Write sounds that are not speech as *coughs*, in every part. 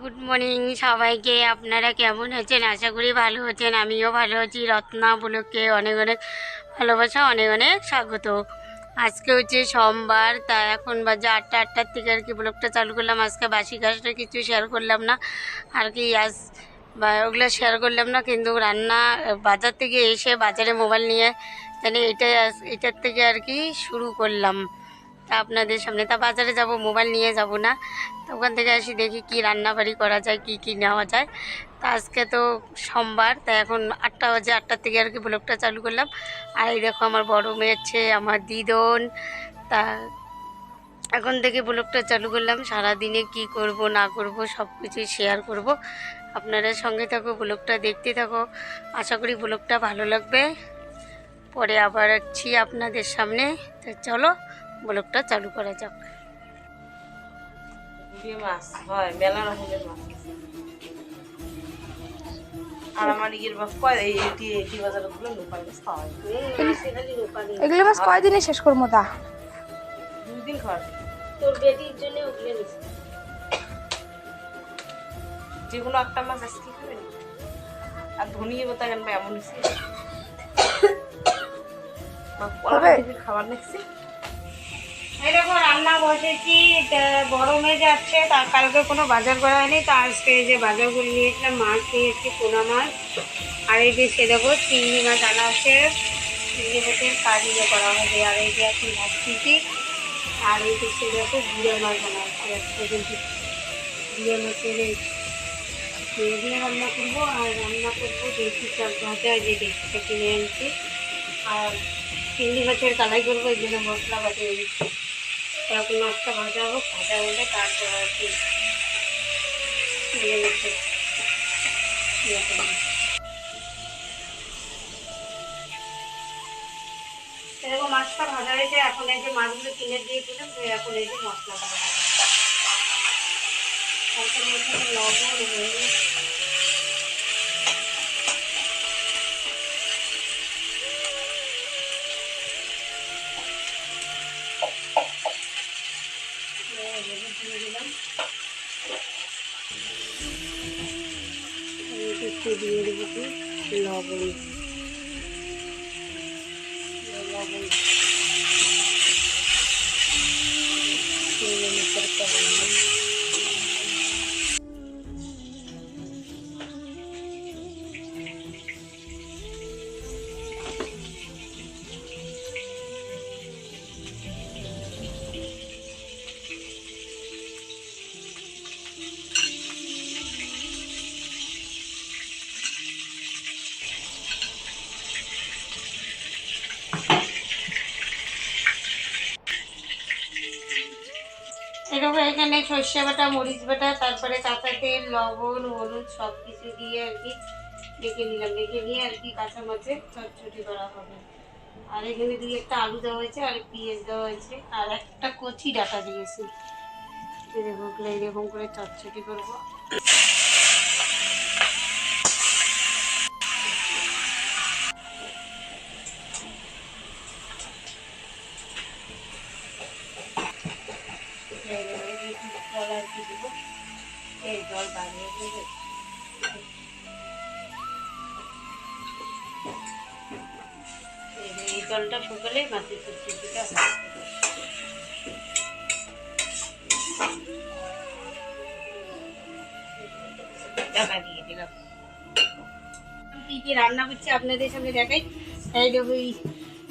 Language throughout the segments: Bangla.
গুড মর্নিং সবাইকে। আপনারা কেমন আছেন? আশা করি ভালো আছেন। আমিও ভালো আছি। রত্না বুলককে অনেক অনেক ভালোবাসা, অনেক অনেক স্বাগত। আজকে হচ্ছে সোমবার তা এখন বাজে আটটা, আটটার থেকে আর কি ব্লগটা চালু করলাম। আজকে বাসি কাজটা কিছু শেয়ার করলাম না। আর কি আজ বা ওগুলো শেয়ার করলাম না, কিন্তু রান্না, বাজার থেকে এসে বাজারে মোবাইল নিয়ে, তাহলে এটা এটার থেকে আর কি শুরু করলাম। তা আপনাদের সামনে। তা বাজারে যাব, মোবাইল নিয়ে যাব না। তো ওখান থেকে আসি, দেখি কি রান্নাবাড়ি করা যায়, কি কি নেওয়া যায়। তা আজকে তো সোমবার, তা এখন আটটা বাজে আটটার থেকে আর কি ব্লগটা চালু করলাম। আর এই দেখো আমার বড় মেয়ের ছেলে আমার দিদন। তা এখন থেকে ব্লগটা চালু করলাম। সারাদিনে কি করব, না করব, সব কিছুই শেয়ার করব। আপনারা সঙ্গে থাকো, ব্লগটা দেখতে থাকো। আশা করি ব্লগটা ভালো লাগবে। পরে আবার আসছি আপনাদের সামনে। তো চলো। ব্লগটা চালু করা যাক। মাছ হয় মেলা রকমের মাছ। এগুলো মাছ কয়দিনে শেষ করব তা? খাওয়া তোর বেটির জন্য যে কোনো একটা মাছ আজকে খাবে না। আর ধনিয়ে বোতা কেন এমন *coughs* খাবার নিচ্ছি। দেখো, রান্না বসেছি গরমে যাচ্ছে, তা কালকে কোনো বাজার করা হয়নি, তা আজকে যে বাজার করে নিয়েছিলাম, মাছ নিয়েছি, পোনা মাছ, আর এই যে সে দেখো, চিংড়ি মাছ আনা আছে চিংড়ি মাছের কাজি করা হবে, আর এই যে এখন ভাবছি আর এই যে সে দেখো গুঁড়ো মাছ বানা কিন্তু গুঁড়ো মাছের দিয়ে দিয়ে রান্না করব, আর রান্না করব দেশি শাক ভাজা যে দেশিটা কিনে আনছি আর চিংড়ি মাছের কালাই করব, এই জন্য মশলা বাটিয়ে দিচ্ছি এখন মাছটা ভাজা হোক ভাজা হলে তারপর আর কি। এরকম মাছটা ভাজা হয়েছে, এখন এই যে মাছগুলো কিনে দিয়েছিলাম, তো এখন এই যে মশলা ভাজা লবণ, হলুদ হলুদ দিয়ে দিলাম একটু দিয়ে দেবো কি? লবণ লবণ। এখানে সর্ষে বাটা, মরিচ বাটা, তারপরে কাঁচা তেল, লবণ, হলুদ সব কিছু দিয়ে আর কি ডেকে নিলাম। ডেকে নিয়ে আর কি কাঁচা মাছের চটচটি করা হবে। আর এখানে দুই একটা আলু দেওয়া হয়েছে আর পেঁয়াজ দেওয়া হয়েছে। আর একটা কচি ডাটা দিয়েছি। এরকম এরকম করে চটচটি করব। দেবো এই জল দেবে এই জলটা মাছের কি রান্না আপনাদের সঙ্গে দেখাই এই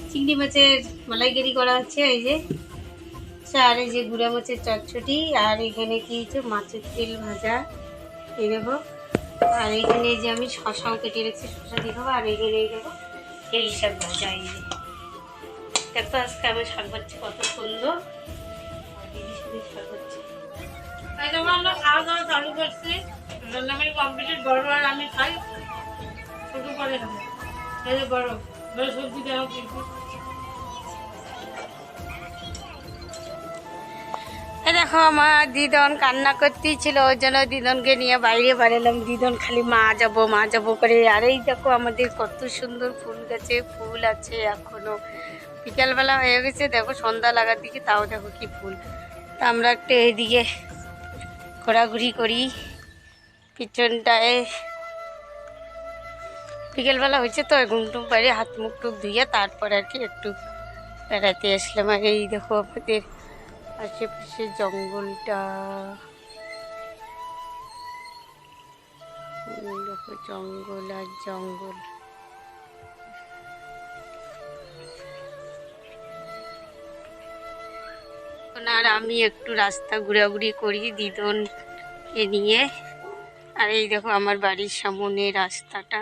চিংড়ি মাছের মালাইকারি করা হচ্ছে এই যে আর এই যে গুঁড়া মাছের চটচটি আর এখানে কি হচ্ছে মাছের তেল ভাজা, এই দেখো। আর এখানে যে আমি শশাও কেটে রেখেছি, শশা দিয়ে দেবো, আর এখানে এই দেখো এই শাক ভাজা, এই যে। দেখো আজকে আমি শাক ভাজছি কত সুন্দর। শাক ভাজছে তাই দেখো, আমরা খাওয়া দাওয়া চালু করছি। রান্নাবাড়ি কমপ্লিট বড় আর আমি খাই। ছোটো পরে খাব। বড় বড় সবজি দেওয়া কিন্তু। দেখো, আমার দিদন কান্না করতেই ছিল ওই জন্য দিদনকে নিয়ে বাইরে বাড়ালাম দিদন খালি মা যাব মা যাব করে। আর এই দেখো, আমাদের কত সুন্দর ফুল গাছে ফুল আছে এখনও। বিকালবেলা হয়ে গেছে, দেখো, সন্ধ্যা লাগার দিকে, তাও দেখো কি ফুল। তা আমরা একটু এইদিকে ঘোরাঘুরি করি। পিছনটায় বিকেলবেলা হয়েছে তো, ঘুম টুম পাড়ি হাত মুখ টুক ধুয়ে তারপর আর কি একটু বেড়াতে আসলাম। আর এই দেখো, আমাদের আশেপাশে জঙ্গলটা। জঙ্গল আর জঙ্গল। আর আমি একটু রাস্তা ঘোরাঘুরি করি দিদনকে নিয়ে। আর এই দেখো আমার বাড়ির সামনে রাস্তাটা।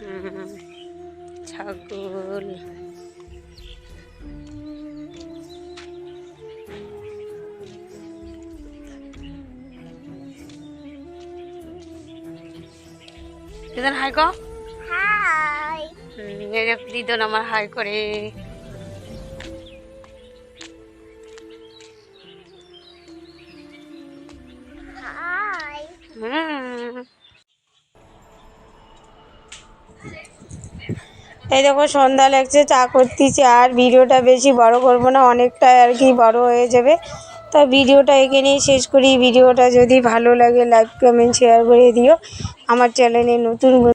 হুম, ছাগল। দিদন হাই কো হাই এই দেখো দিদন আমার হাই করে। এই দেখো সন্ধ্যা লাগছে, চা করতেছি আর ভিডিওটা বেশি বড় করব না অনেকটা আর কি বড় হয়ে যাবে। তা ভিডিওটা এখানেই শেষ করি। ভিডিওটা যদি ভালো লাগে লাইক কমেন্ট শেয়ার করে দিও। আমার চ্যানেলে নতুন